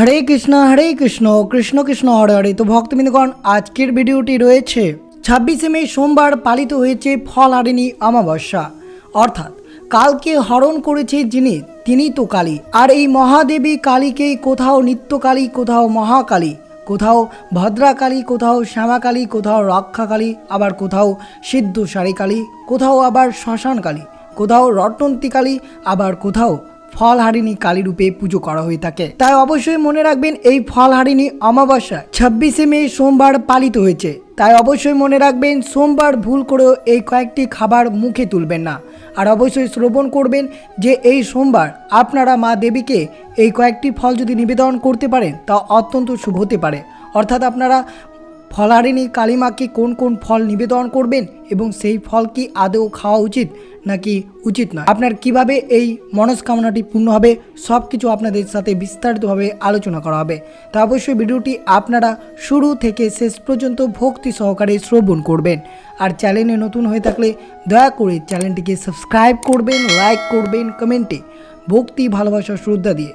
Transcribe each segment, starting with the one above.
হরে কৃষ্ণ হরে কৃষ্ণ কৃষ্ণ কৃষ্ণ, হরে হরে। তো ভক্তবৃন্দগণ, আজকের ভিডিওটি রয়েছে ছাব্বিশে মে, সোমবার পালিত হয়েছে ফল হারিণী অমাবস্যা। অর্থাৎ কালকে হরণ করেছে যিনি, তিনি তো কালী। আর এই মহাদেবী কালীকে কোথাও নিত্যকালী, কোথাও মহাকালী, কোথাও ভদ্রাকালী, কোথাও শ্যামাকালী, কোথাও রক্ষাকালী, আবার কোথাও সিদ্ধসারী কালী কোথাও আবার শ্মশানকালী, কোথাও রটন্তিকালী, আবার কোথাও ফলহারিণী কালী রূপে পুজো করা হয়ে থাকে। তাই অবশ্যই মনে রাখবেন, এই ফলহারিণী অমাবস্যা, ছাব্বিশে মে সোমবার পালিত হয়েছে। তাই অবশ্যই মনে রাখবেন, সোমবার ভুল করেও এই কয়েকটি খাবার মুখে তুলবেন না। আর অবশ্যই শ্রবণ করবেন যে এই সোমবার আপনারা মা দেবীকে এই কয়েকটি ফল যদি নিবেদন করতে পারেন, তা অত্যন্ত শুভ হতে পারে। অর্থাৎ আপনারা ফলারিণী কালিমাকে কোন কোন ফল নিবেদন করবেন এবং সেই ফল কি আদৌ খাওয়া উচিত নাকি উচিত নয়? আপনার কীভাবে এই মনস্কামনাটি পূর্ণ হবে সব কিছু আপনাদের সাথে বিস্তারিতভাবে আলোচনা করা হবে। তা অবশ্যই ভিডিওটি আপনারা শুরু থেকে শেষ পর্যন্ত ভক্তি সহকারে শ্রবণ করবেন। আর চ্যানেলে নতুন হয়ে থাকলে দয়া করে চ্যানেলটিকে সাবস্ক্রাইব করবেন, লাইক করবেন, কমেন্টে ভক্তি, ভালোবাসা, শ্রদ্ধা দিয়ে।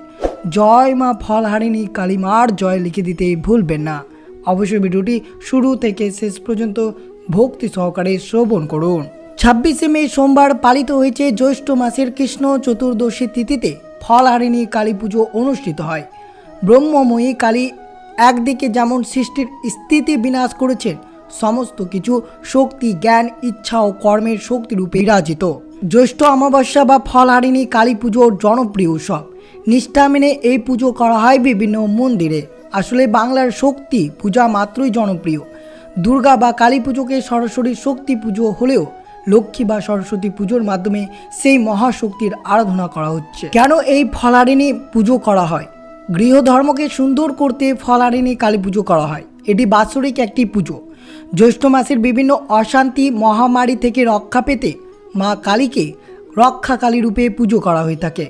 জয় মা ফলহারিণী কালিমার জয় লিখে দিতে ভুলবেন না। অবশ্যই ভিডিওটি শুরু থেকে শেষ পর্যন্ত ভক্তি সহকারে শ্রবণ করুন। ছাব্বিশে মে সোমবার পালিত হয়েছে জ্যৈষ্ঠ মাসের কৃষ্ণ চতুর্দশী তিথিতে ফলহারিণী কালী পুজো অনুষ্ঠিত হয়। ব্রহ্মময়ী কালী একদিকে যেমন সৃষ্টির স্থিতি বিনাশ করেছেন, সমস্ত কিছু শক্তি, জ্ঞান, ইচ্ছা ও কর্মের শক্তিরূপে বিরাজিত। জ্যৈষ্ঠ অমাবস্যা বা ফলহারিণী কালী পুজোর জনপ্রিয় উৎসব। নিষ্ঠা মেনে এই পুজো করা হয় বিভিন্ন মন্দিরে। আসলে বাংলার শক্তি পূজা মাত্রই জনপ্রিয়। দুর্গা বা কালী পুজোকে সরাসরি শক্তি পুজো হলেও লক্ষ্মী বা সরস্বতী পুজোর মাধ্যমে সেই মহাশক্তির আরাধনা করা হচ্ছে। কেন এই ফলারিণী পুজো করা হয়? গৃহধর্মকে সুন্দর করতে ফলারিণী কালী পুজো করা হয়। এটি বাৎসরিক একটি পুজো। জ্যৈষ্ঠ মাসের বিভিন্ন অশান্তি মহামারী থেকে রক্ষা পেতে মা কালীকে রক্ষাকালী রূপে পুজো করা হয়ে থাকে।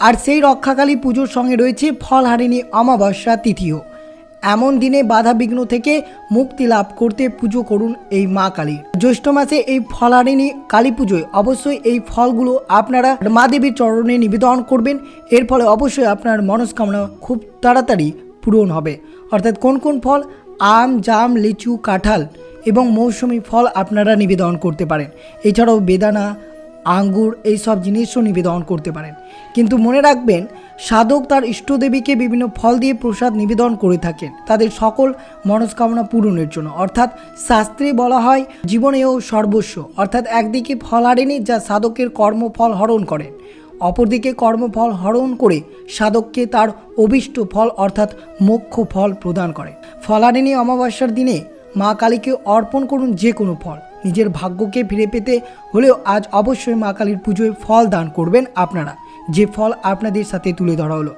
আর সেই রক্ষাকালী পুজোর সঙ্গে রয়েছে ফলহারিণী অমাবস্যা তিথিও। এমন দিনে বাধা বিঘ্ন থেকে মুক্তি লাভ করতে পুজো করুন এই মা কালীর জ্যৈষ্ঠ মাসে এই ফলারিণী কালী পুজোয় অবশ্যই এই ফলগুলো আপনারা মা দেবীর চরণে নিবেদন করবেন। এর ফলে অবশ্যই আপনার মনস্কামনা খুব তাড়াতাড়ি পূরণ হবে। অর্থাৎ কোন কোন ফল? আম, জাম, লিচু, কাঁঠাল এবং মৌসুমি ফল আপনারা নিবেদন করতে পারেন। এছাড়াও বেদানা আঙ্গুর এই সব জিনিসও নিবেদন করতে পারেন। কিন্তু মনে রাখবেন, সাধক তার ইষ্টদেবীকে বিভিন্ন ফল দিয়ে প্রসাদ নিবেদন করে থাকেন। তাদের সকল মনস্কামনা পূরণের জন্য। অর্থাৎ শাস্ত্রে বলা হয়, জীবনেও সর্বস্ব। অর্থাৎ একদিকে ফলারেনি যা সাধকের কর্মফল হরণ করেন। অপরদিকে কর্মফল হরণ করে সাধককে তার অভিষ্ট ফল অর্থাৎ মোক্ষ ফল প্রদান করে ফলারিণী অমাবস্যার দিনে মা কালীকে অর্পণ করুন যে কোনো ফল। নিজের ভাগ্যকে ফিরে পেতে হলেও আজ অবশ্যই মা কালীর পুজোয় ফল দান করবেন আপনারা। যে ফল আপনাদের সাথে তুলে ধরা হলো।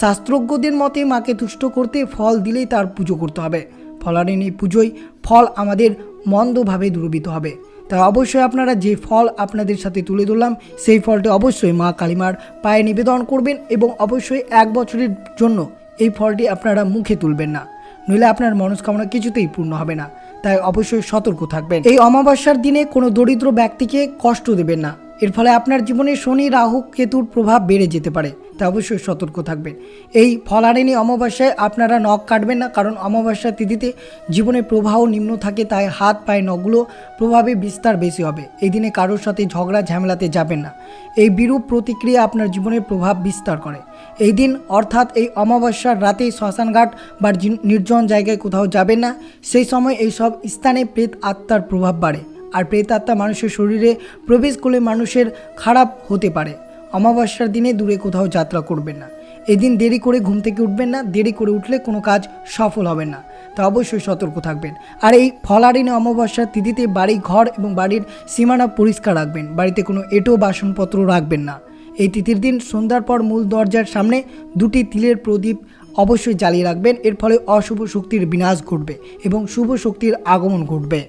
শাস্ত্রজ্ঞদের মতে মাকে তুষ্ট করতে ফল দিলেই তার পুজো করতে হবে। ফলারিণী পুজোয় ফল আমাদের মন্দভাবে দুর্বৃত হবে। তাই অবশ্যই আপনারা যে ফল আপনাদের সাথে তুলে ধরলাম, সেই ফলটি অবশ্যই মা কালীমার পায়ে নিবেদন করবেন এবং অবশ্যই এক বছরের জন্য এই ফলটি আপনারা মুখে তুলবেন না। নইলে আপনার মনস্কামনা কিছুতেই পূর্ণ হবে না। তাই অবশ্যই সতর্ক থাকবেন। এই অমাবস্যার দিনে কোনো দরিদ্র ব্যক্তিকে কষ্ট দেবেন না। এর ফলে আপনার জীবনে শনি, রাহু, কেতুর প্রভাব বেড়ে যেতে পারে। তা অবশ্যই সতর্ক থাকবেন। এই ফলারিণী অমাবস্যায় আপনারা নখ কাটবেন না, কারণ অমাবস্যা তিথিতে জীবনে প্রবাহ নিম্ন থাকে, তাই হাত, পায়ে নখগুলো প্রভাবে বিস্তার বেশি হবে। এই দিনে কারোর সাথে ঝগড়া, ঝামেলাতে যাবেন না। এই বিরূপ প্রতিক্রিয়া আপনার জীবনে প্রভাব বিস্তার করে। এই দিন অর্থাৎ এই অমাবস্যার রাতে শ্মশানঘাট বা নির্জন জায়গায় কোথাও যাবেন না। সেই সময় এই সব স্থানে প্রেত আত্মার প্রভাব বাড়ে। আর প্রেত আত্মা মানুষের শরীরে প্রবেশ করলে মানুষের খারাপ হতে পারে। অমাবস্যার দিনে দূরে কোথাও যাত্রা করবেন না। এদিন দেরি করে ঘুম থেকে উঠবেন না, দেরি করে উঠলে কোনো কাজ সফল হবে না। তা অবশ্যই সতর্ক থাকবেন। আর এই ফলারিণী অমাবস্যার তিথিতে বাড়ি ঘর এবং বাড়ির সীমানা পরিষ্কার রাখবেন। বাড়িতে কোনো এঁটো বাসনপত্র রাখবেন না। এই তিথির দিন সন্ধ্যার পর মূল দরজার সামনে দুটি তিলের প্রদীপ অবশ্যই জ্বালিয়ে রাখবেন। এর ফলে অশুভ শক্তির বিনাশ ঘটবে এবং শুভ শক্তির আগমন ঘটবে।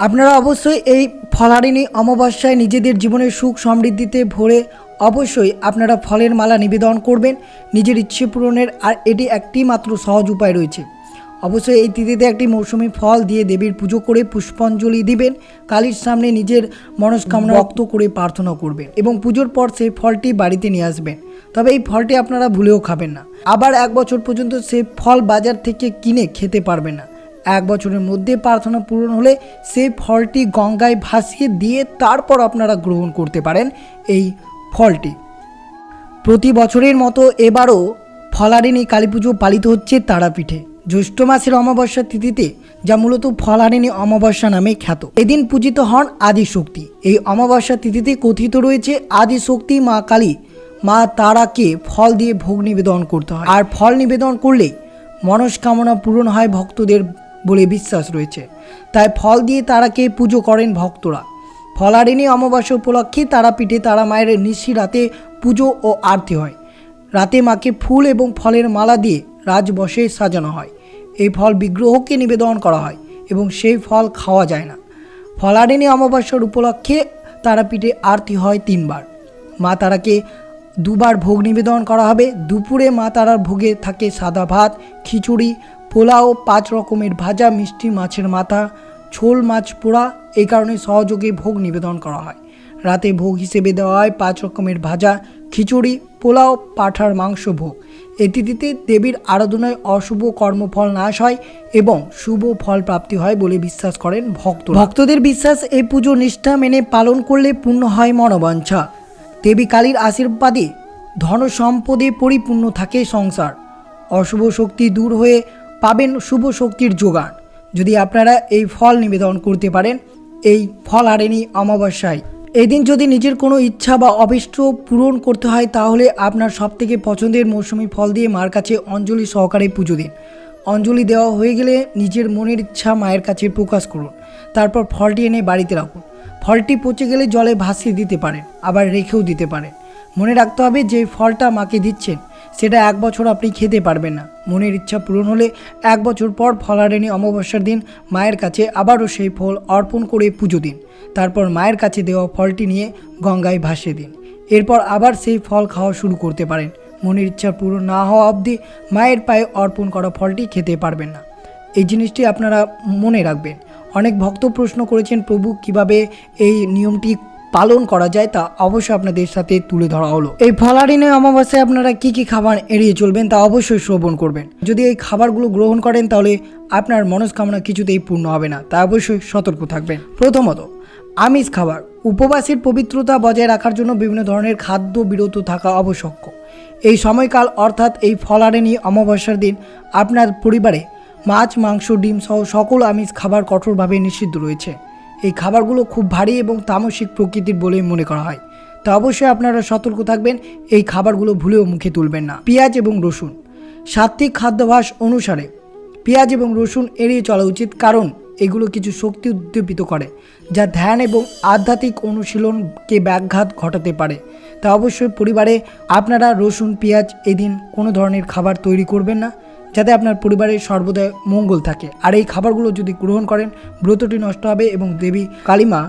আপনারা অবশ্যই এই ফলারিণী অমাবস্যায় নিজেদের জীবনের সুখ সমৃদ্ধিতে ভরে অবশ্যই আপনারা ফলের মালা নিবেদন করবেন। নিজের ইচ্ছে পূরণের আর এটি একটি মাত্র সহজ উপায় রয়েছে। অবশ্যই এই তিথিতে একটি মৌসুমি ফল দিয়ে দেবীর পুজো করে পুষ্পাঞ্জলি দিবেন। কালীর সামনে নিজের মনস্কামনা রক্ত করে প্রার্থনা করবেন এবং পুজোর পর সেই ফলটি বাড়িতে নিয়ে আসবেন। তবে এই ফলটি আপনারা ভুলেও খাবেন না। আবার এক বছর পর্যন্ত সেই ফল বাজার থেকে কিনে খেতে পারবেন না। এক বছরের মধ্যে প্রার্থনা পূরণ হলে সেই ফলটি গঙ্গায় ভাসিয়ে দিয়ে তারপর আপনারা গ্রহণ করতে পারেন এই ফলটি। প্রতি বছরের মতো এবারও ফলারিণী কালী পুজো পালিত হচ্ছে তারাপীঠে। জ্যৈষ্ঠ মাসের অমাবস্যা তিথিতে, যা মূলত ফলারিণী অমাবস্যা নামে খ্যাত। এদিন পূজিত হন আদিশক্তি। এই অমাবস্যা তিথিতে কথিত রয়েছে আদিশক্তি মা কালী। মা তারাকে ফল দিয়ে ভোগ নিবেদন করতে হয়। আর ফল নিবেদন করলে মনস্কামনা পূরণ হয় ভক্তদের বলে বিশ্বাস রয়েছে। তাই ফল দিয়ে তারাকে পুজো করেন ভক্তরা। ফলারিণী অমাবস্যা উপলক্ষে তারাপীঠে তারা মায়ের নিশি রাতে পুজো ও আরতি হয়। রাতে মাকে ফুল এবং ফলের মালা দিয়ে রাজবসে সাজানো হয়। এই ফল বিগ্রহকে নিবেদন করা হয় এবং সেই ফল খাওয়া যায় না। ফলারিণী অমাবস্যার উপলক্ষে তারাপীঠে আরতি হয় তিনবার। মা তারাকে দুবার ভোগ নিবেদন করা হবে। দুপুরে মা তারার ভোগে থাকে সাদা ভাত, খিচুড়ি পোলাও, পাঁচ রকমের ভাজা, মিষ্টি, মাছের মাথা ছোল মাছ পোড়া এই কারণে সহযোগে ভোগ নিবেদন করা হয়। রাতে ভোগ হিসেবে দেওয়া হয় পাঁচ রকমের ভাজা, খিচুড়ি, পোলাও, পাঠার মাংস ভোগ। এই তিথিতে দেবীর আরাধনায় অশুভ কর্মফল নাশ হয় এবং শুভ ফল প্রাপ্তি হয় বলে বিশ্বাস করেন ভক্ত ভক্তদের বিশ্বাস এই পুজো নিষ্ঠা মেনে পালন করলে পূর্ণ হয় মনোবাঞ্ছা। দেবী কালীর আশীর্বাদে ধন সম্পদে পরিপূর্ণ থাকে সংসার। অশুভ শক্তি দূর হয়ে পাবেন শুভ শক্তির যোগান। যদি আপনারা এই ফল নিবেদন করতে পারেন, এই ফল আরেনি অমাবস্যায়। এই দিন যদি নিজের কোনো ইচ্ছা বা অভিষ্ট পূরণ করতে হয়, তাহলে আপনার সবথেকে পছন্দের মৌসুমি ফল দিয়ে মার কাছে অঞ্জলি সহকারে পুজো দিন। অঞ্জলি দেওয়া হয়ে গেলে নিজের মনের ইচ্ছা মায়ের কাছে প্রকাশ করুন। তারপর ফলটি এনে বাড়িতে রাখুন। ফলটি পচে গেলে জলে ভাসিয়ে দিতে পারেন, আবার রেখেও দিতে পারেন। মনে রাখতে হবে যে ফলটা মাকে দিচ্ছেন সেটা এক বছর আপনি খেতে পারবেন না। মনের ইচ্ছা পূরণ হলে এক বছর পর ফলারেণী অমাবস্যার দিন মায়ের কাছে আবারও সেই ফল অর্পণ করে পুজো দিন। তারপর মায়ের কাছে দেওয়া ফলটি নিয়ে গঙ্গায় ভাসিয়ে দিন। এরপর আবার সেই ফল খাওয়া শুরু করতে পারেন। মনের ইচ্ছা পূরণ না হওয়া অবধি মায়ের পায়ে অর্পণ করা ফলটি খেতে পারবেন না। এই জিনিসটি আপনারা মনে রাখবেন। অনেক ভক্ত প্রশ্ন করেছেন, প্রভু, কীভাবে এই নিয়মটি পালন করা যায় তা অবশ্যই আপনাদের সাথে তুলে ধরা হলো। এই ফলারিনে অমাবস্যায় আপনারা কি কি খাবার এড়িয়ে চলবেন তা অবশ্যই শ্রবণ করবেন। যদি এই খাবারগুলো গ্রহণ করেন তাহলে আপনার মনস্কামনা কিছুতেই পূর্ণ হবে না, তা অবশ্যই সতর্ক থাকবেন। প্রথমত, আমিষ খাবার। উপবাসের পবিত্রতা বজায় রাখার জন্য বিভিন্ন ধরনের খাদ্য বিরত থাকা আবশ্যক। এই সময়কাল অর্থাৎ এই ফলারেনি অমাবস্যার দিন আপনার পরিবারে মাছ, মাংস, ডিম সহ সকল আমিষ খাবার কঠোরভাবে নিষিদ্ধ রয়েছে। এই খাবারগুলো খুব ভারী এবং তামসিক প্রকৃতির বলেই মনে করা হয়। তা অবশ্যই আপনারা সতর্ক থাকবেন, এই খাবারগুলো ভুলেও মুখে তুলবেন না। পেঁয়াজ এবং রসুন। সাত্ত্বিক খাদ্যাভাস অনুসারে পেঁয়াজ এবং রসুন এড়িয়ে চলা উচিত, কারণ এগুলো কিছু শক্তি উদ্দীপিত করে, যা ধ্যান এবং আধ্যাত্মিক অনুশীলনকে ব্যাঘাত ঘটাতে পারে। তা অবশ্যই পরিবারে আপনারা রসুন, পেঁয়াজ এদিন কোনো ধরনের খাবার তৈরি করবেন না। যাতে আপনার পরিবারের সর্বদা মঙ্গল থাকে। আর এই খাবারগুলো যদি গ্রহণ করেন, ব্রতটি নষ্ট হবে এবং দেবী কালিমা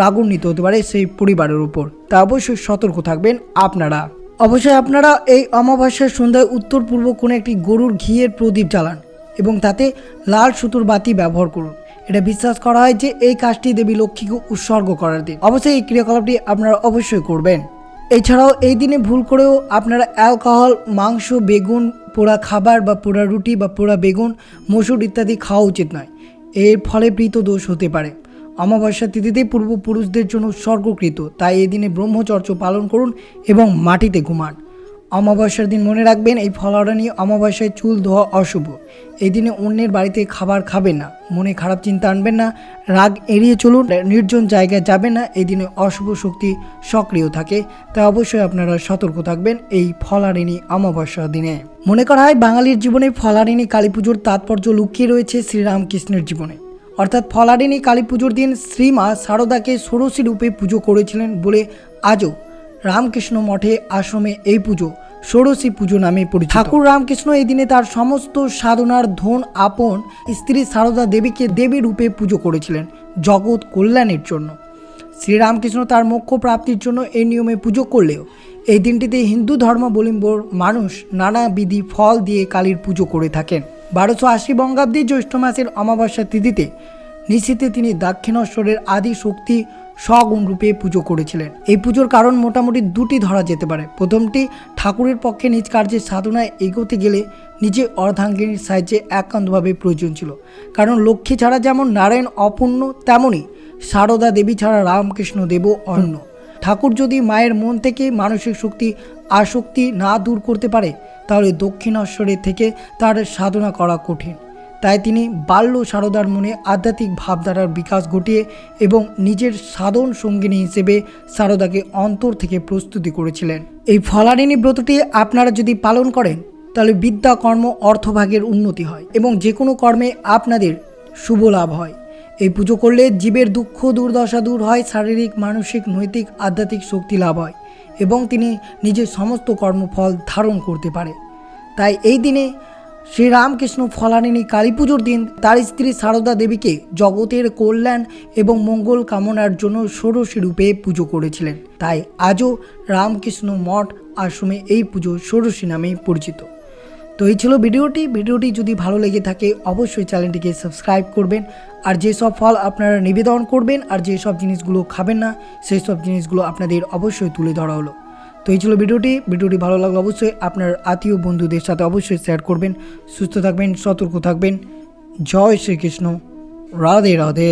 রাগান্বিত হতে পারে সেই পরিবারের উপর। তা অবশ্যই সতর্ক থাকবেন আপনারা। অবশ্যই আপনারা এই অমাবস্যার সন্ধ্যায় উত্তর পূর্ব কোণে একটি গরুর ঘিয়ের প্রদীপ জ্বালান এবং তাতে লাল সুতোর বাতি ব্যবহার করুন। এটা বিশ্বাস করা হয় যে এই কাজটি দেবী লক্ষ্মীকে উৎসর্গ করার দিন। অবশ্যই এই ক্রিয়াকলাপটি আপনারা অবশ্যই করবেন। এছাড়াও এই দিনে ভুল করেও আপনারা অ্যালকোহল, মাংস, বেগুন, পোড়া খাবার বা পোড়া রুটি বা পোড়া বেগুন, মসুর ইত্যাদি খাওয়া উচিত নয়। এর ফলে প্রীত দোষ হতে পারে। অমাবস্যা তিথিতে পূর্বপুরুষদের জন্য স্বর্গকৃত। তাই এই দিনে ব্রহ্মচর্য পালন করুন এবং মাটিতে ঘুমান। অমাবস্যার দিন মনে রাখবেন, এই ফলারানি অমাবস্যায় চুল ধোয়া অশুভ। এই দিনে অন্যের বাড়িতে খাবার খাবেন না। মনে খারাপ চিন্তা আনবেন না। রাগ এড়িয়ে চলুন, নির্জন জায়গায় যাবেন না। এই দিনে অশুভ শক্তি সক্রিয় থাকে। তাই অবশ্যই আপনারা সতর্ক থাকবেন এই ফলারিণী অমাবস্যার দিনে। মনে করা হয় বাঙালির জীবনে ফলারিণী কালী পুজোর তাৎপর্য লুকিয়ে রয়েছে শ্রীরামকৃষ্ণের জীবনে। অর্থাৎ ফলারিণী কালী পুজোর দিন শ্রীমা শারদাকে ষোড়শী রূপে পুজো করেছিলেন বলে আজও রামকৃষ্ণ মঠে আশ্রমে এই পুজো, ষোড়শী পুজো নামে পরিচিত। ঠাকুর রামকৃষ্ণ এই দিনে তার সমস্ত সাধনার ধন আপন স্ত্রী সারদা দেবীকে দেবী রূপে পুজো করেছিলেন জগৎ কল্যাণের জন্য। শ্রীরামকৃষ্ণ তার মোক্ষ প্রাপ্তির জন্য এই নিয়মে পুজো করলেও এই দিনটিতে হিন্দু ধর্মাবলম্বর মানুষ নানাবিধি ফল দিয়ে কালীর পুজো করে থাকেন। বারোশো আশি বঙ্গাব্দী জ্যৈষ্ঠ মাসের অমাবস্যা তিথিতে নিশীতে তিনি দাক্ষিণেশ্বরের আদি শক্তি স্বগুণ রূপে পুজো করেছিলেন। এই পুজোর কারণ মোটামুটি দুটি ধরা যেতে পারে। প্রথমটি, ঠাকুরের পক্ষে নিজ কার্যের সাধনায় এগোতে গেলে নিজে অর্ধাঙ্গিনীর সাহায্যে একান্তভাবে প্রয়োজন ছিল। কারণ লক্ষ্মী ছাড়া যেমন নারায়ণ অপূর্ণ তেমনই সারদা দেবী ছাড়া রামকৃষ্ণ দেবও অন্য ঠাকুর যদি মায়ের মন থেকে মানসিক শক্তি, আসক্তি না দূর করতে পারে, তাহলে দক্ষিণেশ্বরের থেকে তার সাধনা করা কঠিন। তাই তিনি বাল্য সারদার মনে আধ্যাত্মিক ভাবধারার বিকাশ ঘটিয়ে এবং নিজের সাধন সঙ্গিনী হিসেবে সারদাকে অন্তর থেকে প্রস্তুতি করেছিলেন। এই ফলারিণী ব্রতটি আপনারা যদি পালন করেন, তাহলে বিদ্যা কর্ম অর্থভাগের উন্নতি হয় এবং যে কোনো কর্মে আপনাদের শুভ লাভ হয়। এই পুজো করলে জীবের দুঃখ, দুর্দশা দূর হয়, শারীরিক, মানসিক, নৈতিক, আধ্যাত্মিক শক্তি লাভ হয় এবং তিনি নিজের সমস্ত কর্মফল ধারণ করতে পারে। তাই এই দিনে শ্রীরামকৃষ্ণ ফলানিনী কালী পুজোর দিন তার স্ত্রী সারদা দেবীকে জগতের কল্যাণ এবং মঙ্গল কামনার জন্য ষোড়শী রূপে পুজো করেছিলেন। তাই আজও রামকৃষ্ণ মঠ আশ্রমে এই পুজো ষোড়শী নামে পরিচিত। তো এই ছিল ভিডিওটি। ভিডিওটি যদি ভালো লেগে থাকে অবশ্যই চ্যানেলটিকে সাবস্ক্রাইব করবেন আর যেসব ফল আপনারা নিবেদন করবেন আর যেসব জিনিসগুলো খাবেন না, সেই সব জিনিসগুলো আপনাদের অবশ্যই তুলে ধরা হলো। তো এই ছিল ভিডিওটি। ভিডিওটি ভালো লাগলে অবশ্যই আপনার আত্মীয় বন্ধুদের সাথে অবশ্যই শেয়ার করবেন, সুস্থ থাকবেন, সতর্ক থাকবেন। জয় শ্রীকৃষ্ণ। রাধে রাধে।